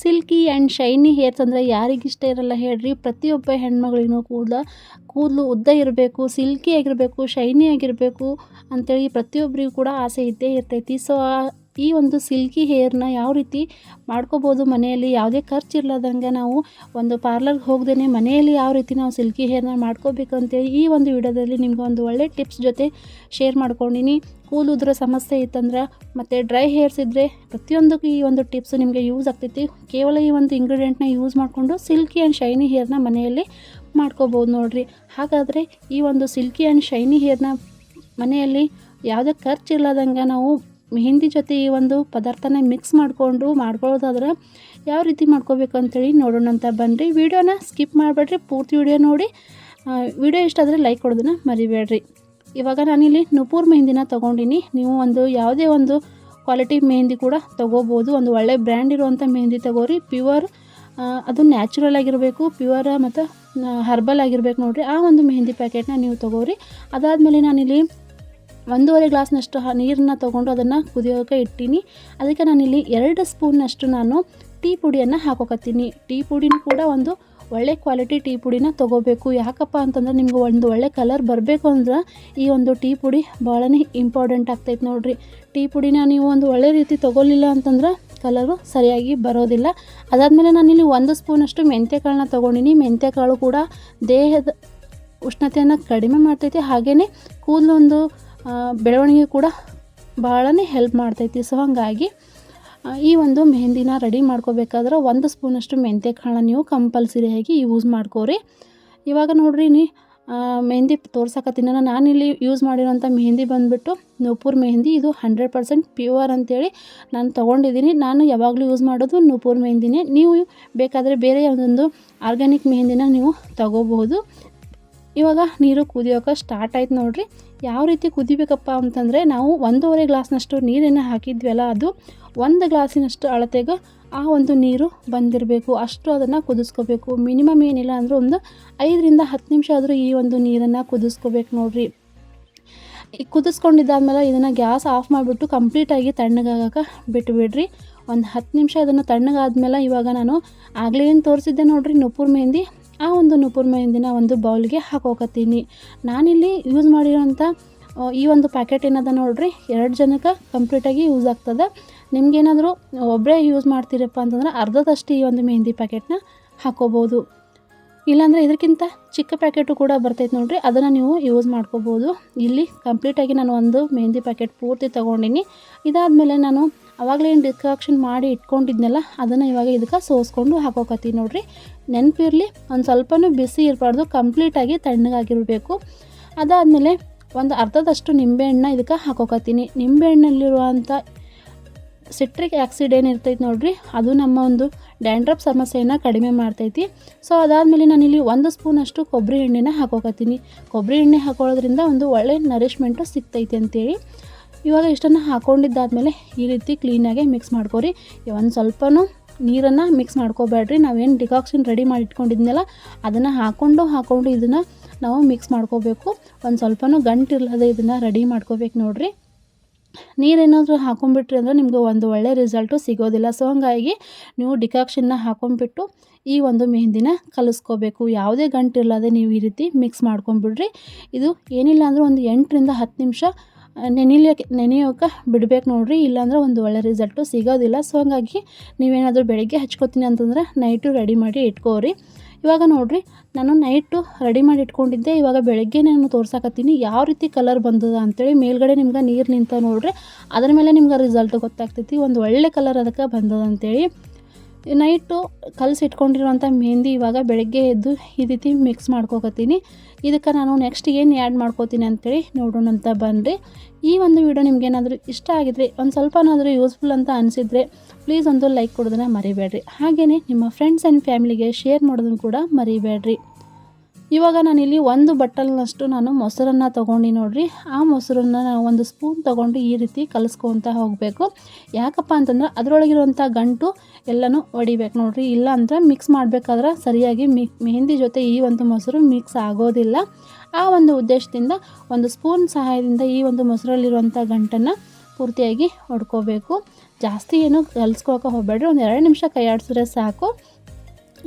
Silky and shiny hairs ಅಂದರೆ ಯಾರಿಗಿಷ್ಟ ಇರಲ್ಲ ಹೇಳ್ರಿ. ಪ್ರತಿಯೊಬ್ಬ ಹೆಣ್ಮಗಳಿಗೂ ಕೂಡ ಕೂದಲು ಉದ್ದ ಇರಬೇಕು, ಸಿಲ್ಕಿ ಆಗಿರಬೇಕು, ಶೈನಿ ಆಗಿರಬೇಕು ಅಂಥೇಳಿ ಪ್ರತಿಯೊಬ್ಬರಿಗೂ ಕೂಡ ಆಸೆ ಇದ್ದೇ ಇರ್ತೈತಿ. ಸೊ ಈ ಒಂದು ಸಿಲ್ಕಿ ಹೇರ್ನ ಯಾವ ರೀತಿ ಮಾಡ್ಕೋಬೋದು ಮನೆಯಲ್ಲಿ? ಯಾವುದೇ ಖರ್ಚು ಇರ್ಲಾರ್ದಂಗೆ ನಾವು ಒಂದು ಪಾರ್ಲರ್ಗೆ ಹೋಗ್ದೇ ಮನೆಯಲ್ಲಿ ಯಾವ ರೀತಿ ನಾವು ಸಿಲ್ಕಿ ಹೇರ್ನ ಮಾಡ್ಕೋಬೇಕು ಅಂತೇಳಿ ಈ ಒಂದು ವಿಡಿಯೋದಲ್ಲಿ ನಿಮ್ಗೆ ಒಂದು ಒಳ್ಳೆ ಟಿಪ್ಸ್ ಜೊತೆ ಶೇರ್ ಮಾಡ್ಕೊಂಡಿನಿ. ಕೂದಲು ಉದ್ರ ಸಮಸ್ಯೆ ಇತ್ತಂದ್ರೆ ಮತ್ತು ಡ್ರೈ ಹೇರ್ಸ್ ಇದ್ದರೆ ಪ್ರತಿಯೊಂದಕ್ಕೂ ಈ ಒಂದು ಟಿಪ್ಸ್ ನಿಮಗೆ ಯೂಸ್ ಆಗ್ತೈತಿ. ಕೇವಲ ಈ ಒಂದು ಇಂಗ್ರೀಡಿಯೆಂಟ್ನ ಯೂಸ್ ಮಾಡಿಕೊಂಡು ಸಿಲ್ಕಿ ಆ್ಯಂಡ್ ಶೈನಿ ಹೇರ್ನ ಮನೆಯಲ್ಲಿ ಮಾಡ್ಕೋಬೋದು ನೋಡಿರಿ. ಹಾಗಾದರೆ ಈ ಒಂದು ಸಿಲ್ಕಿ ಆ್ಯಂಡ್ ಶೈನಿ ಹೇರ್ನ ಮನೆಯಲ್ಲಿ ಯಾವುದೇ ಖರ್ಚು ಇಲ್ಲದಂಗೆ ನಾವು ಮೆಹಂದಿ ಜೊತೆ ಈ ಒಂದು ಪದಾರ್ಥನ ಮಿಕ್ಸ್ ಮಾಡಿಕೊಂಡು ಮಾಡ್ಕೊಳ್ಳೋದಾದ್ರೆ ಯಾವ ರೀತಿ ಮಾಡ್ಕೋಬೇಕು ಅಂತೇಳಿ ನೋಡೋಣ ಅಂತ ಬನ್ನಿರಿ ವಿಡಿಯೋನ ಸ್ಕಿಪ್ ಮಾಡಬೇಡ್ರಿ, ಪೂರ್ತಿ ವಿಡಿಯೋ ನೋಡಿ. ವಿಡಿಯೋ ಇಷ್ಟ ಆದರೆ ಲೈಕ್ ಕೊಡೋದನ್ನ ಮರಿಬೇಡ್ರಿ. ಇವಾಗ ನಾನಿಲ್ಲಿ ನುಪೂರ್ ಮೆಹಂದಿನ ತೊಗೊಂಡಿನಿ. ನೀವು ಒಂದು ಯಾವುದೇ ಒಂದು ಕ್ವಾಲಿಟಿ ಮೆಹಂದಿ ಕೂಡ ತೊಗೋಬೋದು. ಒಂದು ಒಳ್ಳೆ ಬ್ರ್ಯಾಂಡ್ ಇರುವಂಥ ಮೆಹಂದಿ ತಗೋರಿ. ಪ್ಯೂರ್ ಅದು ನ್ಯಾಚುರಲ್ ಆಗಿರಬೇಕು ಪ್ಯೂರ್ ಮತ್ತು ಹರ್ಬಲ್ ಆಗಿರಬೇಕು ನೋಡಿರಿ. ಆ ಒಂದು ಮೆಹಂದಿ ಪ್ಯಾಕೆಟ್ನ ನೀವು ತೊಗೋರಿ. ಅದಾದಮೇಲೆ ನಾನಿಲ್ಲಿ ಒಂದೂವರೆ ಗ್ಲಾಸ್ನಷ್ಟು ನೀರನ್ನ ತೊಗೊಂಡು ಅದನ್ನು ಕುದಿಯೋಕೆ ಇಟ್ಟೀನಿ. ಅದಕ್ಕೆ ನಾನಿಲ್ಲಿ ಎರಡು ಸ್ಪೂನ್ನಷ್ಟು ನಾನು ಟೀ ಪುಡಿಯನ್ನು ಹಾಕೋಕತ್ತೀನಿ. ಟೀ ಪುಡಿನೂ ಕೂಡ ಒಂದು ಒಳ್ಳೆ ಕ್ವಾಲಿಟಿ ಟೀ ಪುಡಿನ ತೊಗೋಬೇಕು. ಯಾಕಪ್ಪ ಅಂತಂದ್ರೆ ನಿಮ್ಗೆ ಒಂದು ಒಳ್ಳೆ ಕಲರ್ ಬರಬೇಕು ಅಂದ್ರೆ ಈ ಒಂದು ಟೀ ಪುಡಿ ಭಾಳನೇ ಇಂಪಾರ್ಟೆಂಟ್ ಆಗ್ತೈತೆ ನೋಡಿರಿ. ಟೀ ಪುಡಿನ ನೀವು ಒಂದು ಒಳ್ಳೆ ರೀತಿ ತೊಗೊಲಿಲ್ಲ ಅಂತಂದ್ರೆ ಕಲರು ಸರಿಯಾಗಿ ಬರೋದಿಲ್ಲ. ಅದಾದಮೇಲೆ ನಾನಿಲ್ಲಿ ಒಂದು ಸ್ಪೂನಷ್ಟು ಮೆಂತ್ಯಕಾಳನ್ನ ತೊಗೊಂಡಿನಿ. ಮೆಂತ್ಯಕಾಳು ಕೂಡ ದೇಹದ ಉಷ್ಣತೆಯನ್ನು ಕಡಿಮೆ ಮಾಡ್ತೈತೆ. ಹಾಗೆಯೇ ಕೂದಲೊಂದು ಬೆಳವಣಿಗೆ ಕೂಡ ಭಾಳನೇ ಹೆಲ್ಪ್ ಮಾಡ್ತೈತಿ. ಸೊ ಹಾಗಾಗಿ ಈ ಒಂದು ಮೆಹಂದಿನ ರೆಡಿ ಮಾಡ್ಕೋಬೇಕಾದ್ರೆ ಒಂದು ಸ್ಪೂನಷ್ಟು ಮೆಂತ್ಯ ಕಾಳು ನೀವು ಕಂಪಲ್ಸರಿಯಾಗಿ ಯೂಸ್ ಮಾಡ್ಕೋರಿ. ಇವಾಗ ನೋಡ್ರಿ ನೀ ಮೆಹಂದಿ ತೋರ್ಸಕತ್ತಿನ. ನಾನಿಲ್ಲಿ ಯೂಸ್ ಮಾಡಿರೋಂಥ ಮೆಹಂದಿ ಬಂದುಬಿಟ್ಟು ನೂಪುರ್ ಮೆಹಂದಿ, ಇದು ಹಂಡ್ರೆಡ್ ಪರ್ಸೆಂಟ್ ಪ್ಯೂರ್ ಅಂತೇಳಿ ನಾನು ತೊಗೊಂಡಿದ್ದೀನಿ. ನಾನು ಯಾವಾಗಲೂ ಯೂಸ್ ಮಾಡೋದು ನೂಪುರ್ ಮೆಹಂದಿನೇ. ನೀವು ಬೇಕಾದರೆ ಬೇರೆ ಯಾವುದೊಂದು ಆರ್ಗ್ಯಾನಿಕ್ ಮೆಹಂದಿನ ನೀವು ತಗೋಬಹುದು. ಇವಾಗ ನೀರು ಕುದಿಯೋಕೆ ಸ್ಟಾರ್ಟ್ ಆಯ್ತು ನೋಡಿರಿ. ಯಾವ ರೀತಿ ಕುದಿಬೇಕಪ್ಪ ಅಂತಂದರೆ ನಾವು ಒಂದೂವರೆ ಗ್ಲಾಸ್ನಷ್ಟು ನೀರನ್ನು ಹಾಕಿದ್ವಲ್ಲ ಅದು, ಒಂದು ಗ್ಲಾಸಿನಷ್ಟು ಅಳತೆಗೆ ಆ ಒಂದು ನೀರು ಬಂದಿರಬೇಕು. ಅಷ್ಟು ಅದನ್ನು ಕುದಿಸ್ಕೋಬೇಕು. ಮಿನಿಮಮ್ ಏನಿಲ್ಲ ಅಂದರೂ ಒಂದು ಐದರಿಂದ ಹತ್ತು ನಿಮಿಷ ಆದರೂ ಈ ಒಂದು ನೀರನ್ನು ಕುದಿಸ್ಕೋಬೇಕು ನೋಡಿರಿ. ಈ ಕುದಿಸ್ಕೊಂಡಿದ್ದಾದ್ಮೇಲೆ ಇದನ್ನು ಗ್ಯಾಸ್ ಆಫ್ ಮಾಡಿಬಿಟ್ಟು ಕಂಪ್ಲೀಟಾಗಿ ತಣ್ಣಗಾಗಕ್ಕೆ ಬಿಟ್ಟುಬಿಡ್ರಿ ಒಂದು ಹತ್ತು ನಿಮಿಷ ಅದನ್ನು ತಣ್ಣಗಾದ್ಮೇಲೆ ಇವಾಗ ನಾನು ಆಗಲೇ ಏನು ತೋರಿಸಿದ್ದೆ ನೋಡಿರಿ, ನುಪ್ಪುರ್ ಮೆಹಂದಿ. ಆ ಒಂದು ನುಪುರ್ ಮೆಹಂದಿನ ಒಂದು ಬೌಲ್ಗೆ ಹಾಕೋಕತ್ತೀನಿ. ನಾನಿಲ್ಲಿ ಯೂಸ್ ಮಾಡಿರೋಂಥ ಈ ಒಂದು ಪ್ಯಾಕೆಟ್ ಏನದ ನೋಡ್ರಿ, ಎರಡು ಜನಕ್ಕೆ ಕಂಪ್ಲೀಟಾಗಿ ಯೂಸ್ ಆಗ್ತದೆ. ನಿಮ್ಗೇನಾದರೂ ಒಬ್ಬರೇ ಯೂಸ್ ಮಾಡ್ತೀರಪ್ಪ ಅಂತಂದ್ರೆ ಅರ್ಧದಷ್ಟು ಈ ಒಂದು ಮೆಹಂದಿ ಪ್ಯಾಕೆಟ್ನ ಹಾಕೋಬೋದು. ಇಲ್ಲಾಂದರೆ ಇದಕ್ಕಿಂತ ಚಿಕ್ಕ ಪ್ಯಾಕೆಟು ಕೂಡ ಬರ್ತೈತೆ ನೋಡಿರಿ, ಅದನ್ನು ನೀವು ಯೂಸ್ ಮಾಡ್ಕೋಬೋದು. ಇಲ್ಲಿ ಕಂಪ್ಲೀಟಾಗಿ ನಾನು ಒಂದು ಮೆಹಂದಿ ಪ್ಯಾಕೆಟ್ ಪೂರ್ತಿ ತೊಗೊಂಡಿನಿ. ಇದಾದಮೇಲೆ ನಾನು ಅವಾಗಲೇ ಏನು ಡಿಕಾಕ್ಷನ್ ಮಾಡಿ ಇಟ್ಕೊಂಡಿದ್ನಲ್ಲ, ಅದನ್ನು ಇವಾಗ ಇದಕ್ಕೆ ಸೋಸ್ಕೊಂಡು ಹಾಕೋಕತ್ತೀನಿ ನೋಡಿರಿ. ನೆನಪಿರಲಿ, ಒಂದು ಸ್ವಲ್ಪನೂ ಬಿಸಿ ಇರಬಾರ್ದು ಕಂಪ್ಲೀಟಾಗಿ ತಣ್ಣಗಾಗಿರಬೇಕು. ಅದಾದಮೇಲೆ ಒಂದು ಅರ್ಧದಷ್ಟು ನಿಂಬೆಹಣ್ಣ ಇದಕ್ಕೆ ಹಾಕೋಕತ್ತೀನಿ. ನಿಂಬೆಹಣ್ಣಲ್ಲಿರುವಂಥ ಸಿಟ್ರಿಕ್ ಆ್ಯಕ್ಸಿಡ್ ಏನಿರ್ತೈತಿ ನೋಡಿರಿ, ಅದು ನಮ್ಮ ಒಂದು ಡ್ಯಾಂಡ್ರಪ್ ಸಮಸ್ಯೆಯನ್ನು ಕಡಿಮೆ ಮಾಡ್ತೈತಿ. ಸೊ ಅದಾದಮೇಲೆ ನಾನಿಲ್ಲಿ ಒಂದು ಸ್ಪೂನಷ್ಟು ಕೊಬ್ಬರಿ ಎಣ್ಣೆನ ಹಾಕೋಕತ್ತೀನಿ. ಕೊಬ್ಬರಿ ಎಣ್ಣೆ ಹಾಕೊಳ್ಳೋದ್ರಿಂದ ಒಂದು ಒಳ್ಳೆ ನರಿಶ್ಮೆಂಟು ಸಿಗ್ತೈತಿ ಅಂತೇಳಿ. ಇವಾಗ ಇಷ್ಟನ್ನು ಹಾಕ್ಕೊಂಡಿದ್ದಾದಮೇಲೆ ಈ ರೀತಿ ಕ್ಲೀನಾಗೆ ಮಿಕ್ಸ್ ಮಾಡ್ಕೊರಿ. ಒಂದು ಸ್ವಲ್ಪನೂ ನೀರನ್ನು ಮಿಕ್ಸ್ ಮಾಡ್ಕೋಬೇಡ್ರಿ. ನಾವೇನು ಡಿಕಾಕ್ಷನ್ ರೆಡಿ ಮಾಡಿ ಇಟ್ಕೊಂಡಿದ್ನಲ್ಲ, ಅದನ್ನು ಹಾಕ್ಕೊಂಡು ಹಾಕ್ಕೊಂಡು ಇದನ್ನು ನಾವು ಮಿಕ್ಸ್ ಮಾಡ್ಕೋಬೇಕು. ಒಂದು ಸ್ವಲ್ಪನೂ ಗಂಟಿರ್ಲದೆ ಇದನ್ನು ರೆಡಿ ಮಾಡ್ಕೋಬೇಕು ನೋಡಿರಿ. ನೀರೇನಾದರೂ ಹಾಕೊಂಡ್ಬಿಟ್ರಿ ಅಂದರೆ ನಿಮಗೆ ಒಂದು ಒಳ್ಳೆ ರಿಸಲ್ಟು ಸಿಗೋದಿಲ್ಲ. ಸೊ ಹಂಗಾಗಿ ನೀವು ಡಿಕಾಕ್ಷನ್ನ ಹಾಕೊಂಡ್ಬಿಟ್ಟು ಈ ಒಂದು ಮೆಹಂದಿನ ಕಲಿಸ್ಕೋಬೇಕು. ಯಾವುದೇ ಗಂಟಿರ್ಲದೆ ನೀವು ಈ ರೀತಿ ಮಿಕ್ಸ್ ಮಾಡ್ಕೊಂಬಿಡ್ರಿ ಇದು ಏನಿಲ್ಲ ಅಂದರೆ ಒಂದು ಎಂಟರಿಂದ ಹತ್ತು ನಿಮಿಷ ನೆನಿಲಿಕ್ಕೆ ನೆನೆಯೋಕೆ ಬಿಡ್ಬೇಕು ನೋಡಿರಿ, ಇಲ್ಲಾಂದ್ರೆ ಒಂದು ಒಳ್ಳೆ ರಿಸಲ್ಟು ಸಿಗೋದಿಲ್ಲ. ಸೊ ಹಂಗಾಗಿ ನೀವೇನಾದರೂ ಬೆಳಗ್ಗೆ ಹಚ್ಕೋತೀನಿ ಅಂತಂದ್ರೆ ನೈಟು ರೆಡಿ ಮಾಡಿ ಇಟ್ಕೋರಿ. ಇವಾಗ ನೋಡಿರಿ, ನಾನು ನೈಟು ರೆಡಿ ಮಾಡಿ ಇಟ್ಕೊಂಡಿದ್ದೆ. ಇವಾಗ ಬೆಳಗ್ಗೆ ನಾನು ತೋರ್ಸಾಕತ್ತೀನಿ ಯಾವ ರೀತಿ ಕಲರ್ ಬಂದದ ಅಂತೇಳಿ ಮೇಲ್ಗಡೆ ನಿಮ್ಗೆ ನೀರು ನಿಂತ ನೋಡ್ರಿ. ಅದ್ರ ಮೇಲೆ ನಿಮ್ಗೆ ರಿಸಲ್ಟ್ ಗೊತ್ತಾಗ್ತೈತಿ. ಒಂದು ಒಳ್ಳೆ ಕಲರ್ ಅದಕ್ಕೆ ಬಂದದ ಅಂತೇಳಿ. ನೈಟು ಕಲಸಿ ಇಟ್ಕೊಂಡಿರುವಂಥ ಮೆಹಂದಿ ಇವಾಗ ಬೆಳಗ್ಗೆ ಎದ್ದು ಈ ರೀತಿ ಮಿಕ್ಸ್ ಮಾಡ್ಕೋಕತ್ತೀನಿ. ಇದಕ್ಕೆ ನಾನು ನೆಕ್ಸ್ಟ್ ಏನು ಆ್ಯಡ್ ಮಾಡ್ಕೋತೀನಿ ಅಂತೇಳಿ ನೋಡೋಣ ಅಂತ ಬನ್ನಿರಿ ಈ ಒಂದು ವಿಡಿಯೋ ನಿಮ್ಗೇನಾದರೂ ಇಷ್ಟ ಆಗಿದ್ರೆ, ಒಂದು ಸ್ವಲ್ಪನಾದರೂ ಯೂಸ್ಫುಲ್ ಅಂತ ಅನಿಸಿದರೆ ಪ್ಲೀಸ್ ಒಂದು ಲೈಕ್ ಕೊಡೋದನ್ನ ಮರಿಬೇಡ್ರಿ. ಹಾಗೆಯೇ ನಿಮ್ಮ ಫ್ರೆಂಡ್ಸ್ ಆ್ಯಂಡ್ ಫ್ಯಾಮಿಲಿಗೆ ಶೇರ್ ಮಾಡೋದನ್ನು ಕೂಡ ಮರಿಬೇಡ್ರಿ. ಇವಾಗ ನಾನಿಲ್ಲಿ ಒಂದು ಬಟ್ಟಲ್ನಷ್ಟು ನಾನು ಮೊಸರನ್ನು ತೊಗೊಂಡು ನೋಡಿರಿ. ಆ ಮೊಸರನ್ನು ನಾನು ಒಂದು ಸ್ಪೂನ್ ತೊಗೊಂಡು ಈ ರೀತಿ ಕಲಿಸ್ಕೊತ ಹೋಗಬೇಕು. ಯಾಕಪ್ಪ ಅಂತಂದ್ರೆ ಅದರೊಳಗಿರುವಂಥ ಗಂಟು ಎಲ್ಲನೂ ಹೊಡಿಬೇಕು ನೋಡಿರಿ. ಇಲ್ಲ ಅಂದರೆ ಮಿಕ್ಸ್ ಮಾಡಬೇಕಾದ್ರೆ ಸರಿಯಾಗಿ ಮೆಹಂದಿ ಜೊತೆ ಈ ಒಂದು ಮೊಸರು ಮಿಕ್ಸ್ ಆಗೋದಿಲ್ಲ. ಆ ಒಂದು ಉದ್ದೇಶದಿಂದ ಒಂದು ಸ್ಪೂನ್ ಸಹಾಯದಿಂದ ಈ ಒಂದು ಮೊಸರಲ್ಲಿರುವಂಥ ಗಂಟನ್ನು ಪೂರ್ತಿಯಾಗಿ ಹೊಡ್ಕೋಬೇಕು ಜಾಸ್ತಿ ಏನು ಕಲಿಸ್ಕೊಳಕ್ಕೆ ಹೋಗಬೇಡ್ರಿ. ಒಂದು ಎರಡು ನಿಮಿಷ ಕೈಯಾಡಿಸಿದ್ರೆ ಸಾಕು.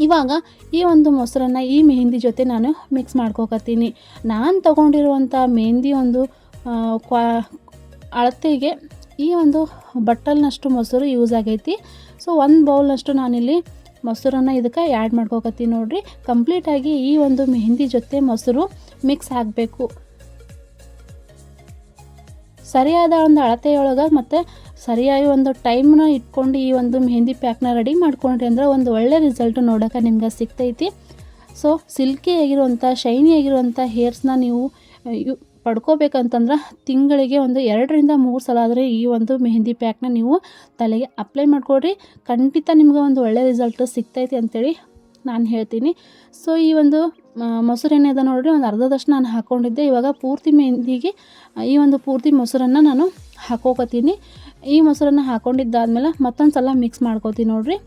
ಇವಾಗ ಈ ಒಂದು ಮೊಸರನ್ನು ಈ ಮೆಹಂದಿ ಜೊತೆ ನಾನು ಮಿಕ್ಸ್ ಮಾಡ್ಕೊಕತ್ತೀನಿ. ನಾನು ತಗೊಂಡಿರುವಂಥ ಮೆಹಂದಿ ಒಂದು ಕ್ವಾ, ಅಳತೆಗೆ ಈ ಒಂದು ಬಟ್ಟಲ್ನಷ್ಟು ಮೊಸರು ಯೂಸ್ ಆಗೈತಿ. ಸೊ ಒಂದು ಬೌಲ್ನಷ್ಟು ನಾನಿಲ್ಲಿ ಮೊಸರನ್ನು ಇದಕ್ಕೆ ಆ್ಯಡ್ ಮಾಡ್ಕೊಕತ್ತೀನಿ ನೋಡಿರಿ. ಕಂಪ್ಲೀಟಾಗಿ ಈ ಒಂದು ಮೆಹಂದಿ ಜೊತೆ ಮೊಸರು ಮಿಕ್ಸ್ ಆಗಬೇಕು. ಸರಿಯಾದ ಒಂದು ಅಳತೆಯೊಳಗೆ ಮತ್ತು ಸರಿಯಾಗಿ ಒಂದು ಟೈಮ್ನ ಇಟ್ಕೊಂಡು ಈ ಒಂದು ಮೆಹಂದಿ ಪ್ಯಾಕ್ನ ರೆಡಿ ಮಾಡ್ಕೊಂಡ್ರಿ ಅಂದ್ರೆ ಒಂದು ಒಳ್ಳೆ ರಿಸಲ್ಟ್ ನೋಡೋಕೆ ನಿಮ್ಗೆ ಸಿಗ್ತೈತಿ. ಸೊ ಸಿಲ್ಕಿ ಆಗಿರುವಂಥ ಶೈನಿ ಆಗಿರುವಂಥ ಹೇರ್ಸ್ನ ನೀವು ಪಡ್ಕೋಬೇಕಂತಂದ್ರೆ ತಿಂಗಳಿಗೆ ಒಂದು ಎರಡರಿಂದ ಮೂರು ಸಲ ಆದರೆ ಈ ಒಂದು ಮೆಹಂದಿ ಪ್ಯಾಕ್ನ ನೀವು ತಲೆಗೆ ಅಪ್ಲೈ ಮಾಡಿಕೊಡ್ರಿ. ಖಂಡಿತ ನಿಮ್ಗೆ ಒಂದು ಒಳ್ಳೆ ರಿಸಲ್ಟ್ ಸಿಗ್ತೈತಿ ಅಂತೇಳಿ ನಾನು ಹೇಳ್ತೀನಿ. ಸೊ ಈ ಒಂದು ಮ- ಮೊಸರು ಏನಿದೆ ನೋಡಿರಿ ಒಂದು ಅರ್ಧದಷ್ಟು ನಾನು ಹಾಕ್ಕೊಂಡಿದ್ದೆ ಇವಾಗ ಪೂರ್ತಿ ಮೆಹಂದಿಗೆ ಈ ಒಂದು ಪೂರ್ತಿ ಮೊಸರನ್ನು ನಾನು ಹಾಕೋಕತ್ತೀನಿ. ಈ ಮೊಸರನ್ನು ಹಾಕ್ಕೊಂಡಿದ್ದಾದ್ಮೇಲೆ ಮತ್ತೊಂದು ಸಲ ಮಿಕ್ಸ್ ಮಾಡ್ಕೋತೀನಿ ನೋಡಿರಿ.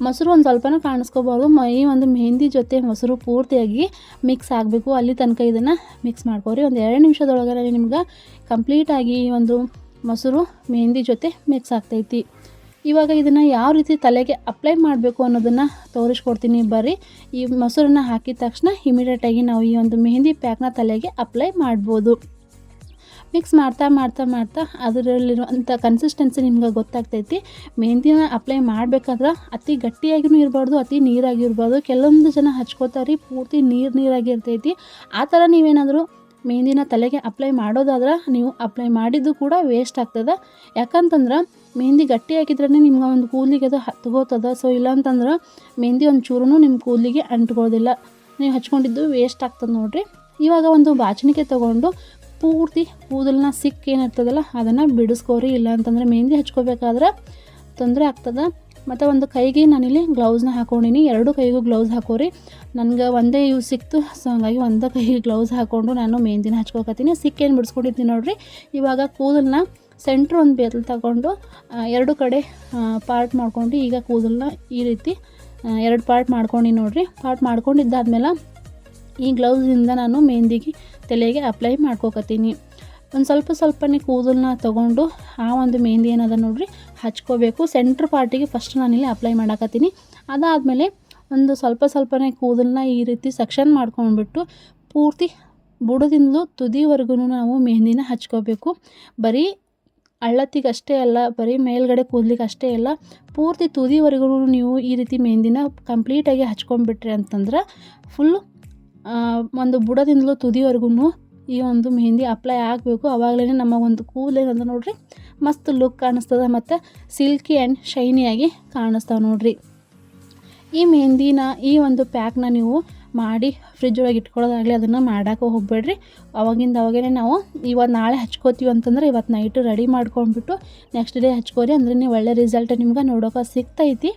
ಮೊಸರು ಒಂದು ಸ್ವಲ್ಪನೂ ಕಾಣಿಸ್ಕೋಬಾರ್ದು. ಮ, ಈ ಒಂದು ಮೆಹಂದಿ ಜೊತೆ ಮೊಸರು ಪೂರ್ತಿಯಾಗಿ ಮಿಕ್ಸ್ ಆಗಬೇಕು. ಅಲ್ಲಿ ತನಕ ಇದನ್ನು ಮಿಕ್ಸ್ ಮಾಡ್ಕೋರಿ ಒಂದು ಎರಡು ನಿಮಿಷದೊಳಗಡೆ ನಿಮ್ಗೆ ಕಂಪ್ಲೀಟಾಗಿ ಈ ಒಂದು ಮೊಸರು ಮೆಹಂದಿ ಜೊತೆ ಮಿಕ್ಸ್ ಆಗ್ತೈತಿ. ಇವಾಗ ಇದನ್ನು ಯಾವ ರೀತಿ ತಲೆಗೆ ಅಪ್ಲೈ ಮಾಡಬೇಕು ಅನ್ನೋದನ್ನು ತೋರಿಸ್ಕೊಡ್ತೀನಿ ಬರ್ರಿ. ಈ ಮೊಸರನ್ನ ಹಾಕಿದ ತಕ್ಷಣ ಇಮಿಡಿಯೇಟಾಗಿ ನಾವು ಈ ಒಂದು ಮೆಹಂದಿ ಪ್ಯಾಕ್ನ ತಲೆಗೆ ಅಪ್ಲೈ ಮಾಡ್ಬೋದು. ಮಿಕ್ಸ್ ಮಾಡ್ತಾ ಮಾಡ್ತಾ ಮಾಡ್ತಾ ಅದರಲ್ಲಿರುವಂಥ ಕನ್ಸಿಸ್ಟೆನ್ಸಿ ನಿಮ್ಗೆ ಗೊತ್ತಾಗ್ತೈತಿ. ಮೆಹಂದಿನ ಅಪ್ಲೈ ಮಾಡ್ಬೇಕಾದ್ರೆ ಅತಿ ಗಟ್ಟಿಯಾಗಿಯೂ ಇರಬಾರ್ದು, ಅತಿ ನೀರಾಗಿರ್ಬಾರ್ದು. ಕೆಲವೊಂದು ಜನ ಹಚ್ಕೋತಾರೆ, ಪೂರ್ತಿ ನೀರು ನೀರಾಗಿರ್ತೈತಿ. ಆ ಥರ ನೀವೇನಾದರೂ ಮೆಹಂದಿನ ತಲೆಗೆ ಅಪ್ಲೈ ಮಾಡೋದಾದ್ರೆ ನೀವು ಅಪ್ಲೈ ಮಾಡಿದ್ದು ಕೂಡ ವೇಸ್ಟ್ ಆಗ್ತದೆ ಯಾಕಂತಂದ್ರೆ ಮೆಹಂದಿ ಗಟ್ಟಿ ಹಾಕಿದ್ರೇ ನಿಮ್ಗೆ ಒಂದು ಕೂದಲಿಗೆ ಅದು ಹತ್ಕೋತದ ಸೊ ಇಲ್ಲಾಂತಂದ್ರೆ ಮೆಹಂದಿ ಒಂದು ಚೂರು ನಿಮ್ಮ ಕೂದಲಿಗೆ ಅಂಟ್ಕೊಳ್ಳೋದಿಲ್ಲ ನೀವು ಹಚ್ಕೊಂಡಿದ್ದು ವೇಸ್ಟ್ ಆಗ್ತದೆ ನೋಡಿರಿ. ಇವಾಗ ಒಂದು ಬಾಚಣಿಕೆ ತೊಗೊಂಡು ಪೂರ್ತಿ ಕೂದಲನ್ನ ಸಿಕ್ಕೇನಿರ್ತದಲ್ಲ, ಅದನ್ನು ಬಿಡಿಸ್ಕೋರಿ. ಇಲ್ಲ ಅಂತಂದ್ರೆ ಮೆಹಂದಿ ಹಚ್ಕೋಬೇಕಾದ್ರೆ ತೊಂದರೆ ಆಗ್ತದೆ. ಮತ್ತು ಒಂದು ಕೈಗೆ ನಾನಿಲ್ಲಿ ಗ್ಲೌಸ್ನ ಹಾಕೊಂಡಿನಿ. ಎರಡು ಕೈಗೂ ಗ್ಲೌಸ್ ಹಾಕೋರಿ. ನನಗೆ ಒಂದೇ ಯೂಸ್ ಸಿಕ್ತು. ಸೊ ಹಂಗಾಗಿ ಒಂದೇ ಕೈಗೆ ಗ್ಲೌಸ್ ಹಾಕ್ಕೊಂಡು ನಾನು ಮೆಹಂದಿನ ಹಚ್ಕೋಕತ್ತೀನಿ. ಸಿಕ್ಕೇನು ಬಿಡಿಸ್ಕೊಂಡಿದ್ದೀನಿ ನೋಡಿರಿ. ಇವಾಗ ಕೂದಲನ್ನ ಸೆಂಟ್ರ್ ಒಂದು ಬೇತಲ್ ತಗೊಂಡು ಎರಡು ಕಡೆ ಪಾರ್ಟ್ ಮಾಡ್ಕೊಂಡು ಈಗ ಕೂದಲನ್ನ ಈ ರೀತಿ ಎರಡು ಪಾರ್ಟ್ ಮಾಡ್ಕೊಂಡಿ ನೋಡಿರಿ. ಪಾರ್ಟ್ ಮಾಡ್ಕೊಂಡಿದ್ದಾದ್ಮೇಲೆ ಈ ಗ್ಲೌಸಿಂದ ನಾನು ಮೆಹಂದಿಗೆ ತಲೆಗೆ ಅಪ್ಲೈ ಮಾಡ್ಕೋಕತ್ತೀನಿ. ಒಂದು ಸ್ವಲ್ಪ ಸ್ವಲ್ಪನೇ ಕೂದಲನ್ನ ತೊಗೊಂಡು ಆ ಒಂದು ಮೆಹಂದಿ ಏನದ ನೋಡ್ರಿ, ಹಚ್ಕೋಬೇಕು. ಸೆಂಟ್ರ್ ಪಾರ್ಟಿಗೆ ಫಸ್ಟ್ ನಾನಿಲ್ಲಿ ಅಪ್ಲೈ ಮಾಡಾಕತ್ತೀನಿ. ಅದಾದಮೇಲೆ ಒಂದು ಸ್ವಲ್ಪ ಸ್ವಲ್ಪನೇ ಕೂದಲನ್ನ ಈ ರೀತಿ ಸೆಕ್ಷನ್ ಮಾಡ್ಕೊಂಡ್ಬಿಟ್ಟು ಪೂರ್ತಿ ಬುಡದಿಂದಲೂ ತುದಿವರೆಗೂ ನಾವು ಮೆಹಂದಿನ ಹಚ್ಕೋಬೇಕು. ಬರೀ ಅಷ್ಟೇ ಅಲ್ಲ, ಬರೀ ಮೇಲ್ಗಡೆ ಕೂದಲಿಗೆ ಅಷ್ಟೇ ಅಲ್ಲ, ಪೂರ್ತಿ ತುದಿವರೆಗೂ ನೀವು ಈ ರೀತಿ ಮೆಹಂದಿನ ಕಂಪ್ಲೀಟಾಗಿ ಹಚ್ಕೊಂಡ್ಬಿಟ್ರಿ ಅಂತಂದ್ರೆ ಫುಲ್ ಒಂದು ಬುಡದಿಂದಲೂ ತುದಿವರೆಗೂ ಈ ಒಂದು ಮೆಹಂದಿ ಅಪ್ಲೈ ಆಗಬೇಕು. ಆವಾಗಲೇ ನಮ್ಮ ಒಂದು ಕೂದಲೇನಂತ ನೋಡ್ರಿ, ಮಸ್ತ್ ಲುಕ್ ಕಾಣಿಸ್ತದೆ ಮತ್ತು ಸಿಲ್ಕಿ ಆ್ಯಂಡ್ ಶೈನಿಯಾಗಿ ಕಾಣಿಸ್ತಾವೆ ನೋಡ್ರಿ. ಈ ಮೆಹಂದಿನ, ಈ ಒಂದು ಪ್ಯಾಕ್ನ ನೀವು ಮಾಡಿ ಫ್ರಿಜ್ ಒಳಗೆ ಇಟ್ಕೊಳ್ಳೋದಾಗಲಿ ಅದನ್ನು ಮಾಡೋಕೆ ಹೋಗ್ಬೇಡ್ರಿ. ಅವಾಗಿಂದ ಅವಾಗೇ ನಾವು ಇವತ್ತು ನಾಳೆ ಹಚ್ಕೋತೀವಿ ಅಂತಂದ್ರೆ ಇವತ್ತು ನೈಟ್ ರೆಡಿ ಮಾಡ್ಕೊಂಡ್ಬಿಟ್ಟು ನೆಕ್ಸ್ಟ್ ಡೇ ಹಚ್ಕೋರಿ. ಅಂದ್ರೆ ನೀವು ಒಳ್ಳೆ ರಿಸಲ್ಟ್ ನಿಮ್ಗೆ ನೋಡೋಕೆ ಸಿಗ್ತೈತಿ.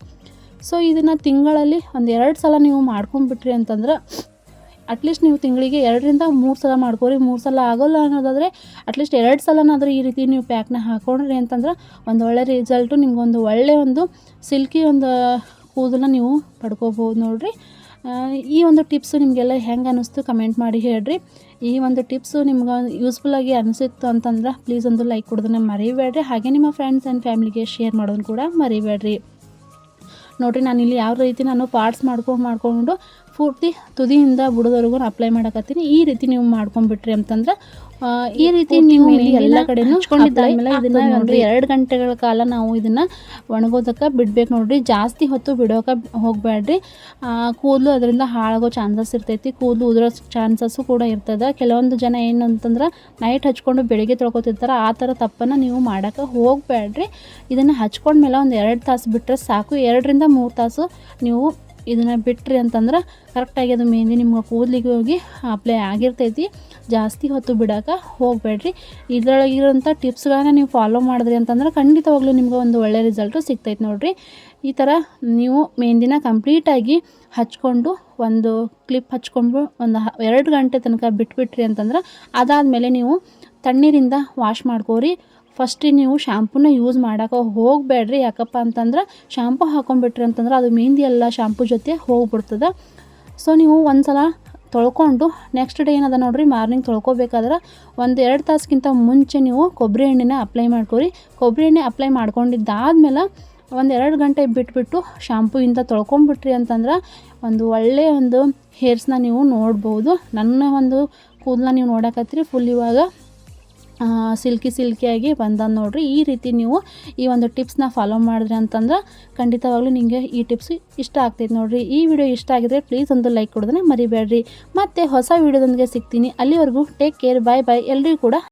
ಸೊ ಇದನ್ನು ತಿಂಗಳಲ್ಲಿ ಒಂದು ಎರಡು ಸಲ ನೀವು ಮಾಡ್ಕೊಂಡ್ಬಿಟ್ರಿ ಅಂತಂದ್ರೆ ಅಟ್ಲೀಸ್ಟ್ ನೀವು ತಿಂಗಳಿಗೆ ಎರಡರಿಂದ ಮೂರು ಸಲ ಮಾಡ್ಕೋರಿ, ಮೂರು ಸಲ ಆಗೋಲ್ಲ ಅನ್ನೋದಾದರೆ ಅಟ್ಲೀಸ್ಟ್ ಎರಡು ಸಲನಾದರೂ ಈ ರೀತಿ ನೀವು ಪ್ಯಾಕ್ನ ಹಾಕೊಂಡ್ರಿ ಅಂತಂದ್ರೆ ಒಂದು ಒಳ್ಳೆ ರಿಸಲ್ಟು ನಿಮ್ಗೊಂದು ಒಳ್ಳೆ ಒಂದು ಸಿಲ್ಕಿ ಒಂದು ಕೂದಲನ್ನ ನೀವು ಪಡ್ಕೋಬೋದು ನೋಡಿರಿ. ಈ ಒಂದು ಟಿಪ್ಸು ನಿಮಗೆಲ್ಲ ಹೆಂಗೆ ಅನ್ನಿಸ್ತು ಕಮೆಂಟ್ ಮಾಡಿ ಹೇಳ್ರಿ. ಈ ಒಂದು ಟಿಪ್ಸು ನಿಮ್ಗೆ ಯೂಸ್ಫುಲ್ಲಾಗಿ ಅನಿಸಿತ್ತು ಅಂತಂದ್ರೆ ಪ್ಲೀಸ್ ಒಂದು ಲೈಕ್ ಕೊಡೋದನ್ನ ಮರಿಬೇಡ್ರಿ. ಹಾಗೆ ನಿಮ್ಮ ಫ್ರೆಂಡ್ಸ್ ಆ್ಯಂಡ್ ಫ್ಯಾಮಿಲಿಗೆ ಶೇರ್ ಮಾಡೋದನ್ನು ಕೂಡ ಮರಿಬೇಡ್ರಿ. ನೋಡಿರಿ ನಾನು ಇಲ್ಲಿ ಯಾವ ರೀತಿ ನಾನು ಪಾರ್ಟ್ಸ್ ಮಾಡ್ಕೊಂಡು ಮಾಡ್ಕೊಂಡು ಪೂರ್ತಿ ತುದಿಯಿಂದ ಬುಡದವರೆಗೂ ಅಪ್ಲೈ ಮಾಡಕತ್ತೀನಿ. ಈ ರೀತಿ ನೀವು ಮಾಡ್ಕೊಂಡ್ಬಿಟ್ರಿ ಅಂತಂದ್ರೆ ಈ ರೀತಿ ನೀವು ಎಲ್ಲ ಕಡೆನೂ ಹಚ್ಕೊಂಡಿದ್ದಾದ್ಮೇಲೆ ಇದನ್ನ ನೋಡ್ರಿ. ಎರಡು ಗಂಟೆಗಳ ಕಾಲ ನಾವು ಇದನ್ನ ಒಣಗೋದಕ್ಕೆ ಬಿಡ್ಬೇಕು ನೋಡ್ರಿ. ಜಾಸ್ತಿ ಹೊತ್ತು ಬಿಡೋಕೆ ಹೋಗಬೇಡ್ರಿ. ಕೂದಲು ಅದರಿಂದ ಹಾಳಾಗೋ ಚಾನ್ಸಸ್ ಇರ್ತೈತಿ. ಕೂದಲು ಉದುರೋ ಚಾನ್ಸಸ್ಸು ಕೂಡ ಇರ್ತದೆ. ಕೆಲವೊಂದು ಜನ ಏನು ಅಂತಂದ್ರೆ ನೈಟ್ ಹಚ್ಕೊಂಡು ಬೆಳಿಗ್ಗೆ ತೊಳ್ಕೊತಿರ್ತಾರೆ. ಆ ಥರ ತಪ್ಪನ್ನು ನೀವು ಮಾಡೋಕೆ ಹೋಗಬೇಡ್ರಿ. ಇದನ್ನು ಹಚ್ಕೊಂಡ್ಮೇಲೆ ಒಂದು ಎರಡು ತಾಸು ಬಿಟ್ಟರೆ ಸಾಕು. ಎರಡರಿಂದ ಮೂರು ತಾಸು ನೀವು ಇದನ್ನು ಬಿಟ್ರಿ ಅಂತಂದ್ರೆ ಕರೆಕ್ಟಾಗಿ ಅದು ಮೆಹಂದಿ ನಿಮ್ಗೆ ಕೂದಲಿಗೆ ಹೋಗಿ ಅಪ್ಲೈ ಆಗಿರ್ತೈತಿ. ಜಾಸ್ತಿ ಹೊತ್ತು ಬಿಡೋಕೆ ಹೋಗಬೇಡ್ರಿ. ಇದರೊಳಗಿರೋಂಥ ಟಿಪ್ಸ್ಗಳನ್ನ ನೀವು ಫಾಲೋ ಮಾಡಿದ್ರಿ ಅಂತಂದ್ರೆ ಖಂಡಿತವಾಗ್ಲೂ ನಿಮ್ಗೆ ಒಂದು ಒಳ್ಳೆ ರಿಸಲ್ಟು ಸಿಗ್ತೈತೆ ನೋಡಿರಿ. ಈ ಥರ ನೀವು ಮೆಹಂದಿನ ಕಂಪ್ಲೀಟಾಗಿ ಹಚ್ಕೊಂಡು ಒಂದು ಕ್ಲಿಪ್ ಹಚ್ಕೊಂಡು ಒಂದು ಎರಡು ಗಂಟೆ ತನಕ ಬಿಟ್ಬಿಟ್ರಿ ಅಂತಂದ್ರೆ ಅದಾದಮೇಲೆ ನೀವು ತಣ್ಣೀರಿಂದ ವಾಶ್ ಮಾಡ್ಕೋರಿ. ಫಸ್ಟ್ ನೀವು ಶಾಂಪೂನ ಯೂಸ್ ಮಾಡೋಕೆ ಹೋಗಬೇಡ್ರಿ. ಯಾಕಪ್ಪ ಅಂತಂದ್ರೆ ಶಾಂಪೂ ಹಾಕೊಂಡ್ಬಿಟ್ರಿ ಅಂತಂದ್ರೆ ಅದು ಮೆಹಂದಿ ಎಲ್ಲ ಶಾಂಪೂ ಜೊತೆ ಹೋಗ್ಬಿಡ್ತದೆ. ಸೊ ನೀವು ಒಂದು ಸಲ ತೊಳ್ಕೊಂಡು ನೆಕ್ಸ್ಟ್ ಡೇ ಏನದ ನೋಡ್ರಿ ಮಾರ್ನಿಂಗ್ ತೊಳ್ಕೊಬೇಕಾದ್ರೆ ಒಂದು ಎರಡು ತಾಸಕ್ಕಿಂತ ಮುಂಚೆ ನೀವು ಕೊಬ್ಬರಿ ಎಣ್ಣೆನ ಅಪ್ಲೈ ಮಾಡ್ಕೊರಿ. ಕೊಬ್ಬರಿ ಎಣ್ಣೆ ಅಪ್ಲೈ ಮಾಡ್ಕೊಂಡಿದ್ದಾದ್ಮೇಲೆ ಒಂದು ಎರಡು ಗಂಟೆ ಬಿಟ್ಬಿಟ್ಟು ಇಂದ ತೊಳ್ಕೊಂಬಿಟ್ರಿ ಅಂತಂದ್ರೆ ಒಂದು ಒಳ್ಳೆಯ ಒಂದು ಹೇರ್ಸ್ನ ನೀವು ನೋಡ್ಬೋದು. ನನ್ನ ಒಂದು ಕೂದಲ ನೀವು ನೋಡಕತ್ತೀರಿ ಫುಲ್ ಇವಾಗ. ಸಿಲ್ಕಿ ಸಿಲ್ಕಿಯಾಗಿ ಬಂದದ ನೋಡಿರಿ. ಈ ರೀತಿ ನೀವು ಈ ಒಂದು ಟಿಪ್ಸ್ನ ಫಾಲೋ ಮಾಡಿದ್ರಿ ಅಂತಂದ್ರೆ ಖಂಡಿತವಾಗ್ಲೂ ನಿಮಗೆ ಈ ಟಿಪ್ಸ್ ಇಷ್ಟ ಆಗ್ತೈತೆ ನೋಡಿರಿ. ಈ ವಿಡಿಯೋ ಇಷ್ಟ ಆಗಿದ್ರೆ ಪ್ಲೀಸ್ ಒಂದು ಲೈಕ್ ಕೊಡೋದನ್ನ ಮರಿಬೇಡ್ರಿ. ಮತ್ತೆ ಹೊಸ ವಿಡಿಯೋದೊಂದಿಗೆ ಸಿಗ್ತೀನಿ. ಅಲ್ಲಿವರೆಗೂ ಟೇಕ್ ಕೇರ್ ಬಾಯ್ ಬಾಯ್ ಎಲ್ಲರಿಗೂ ಕೂಡ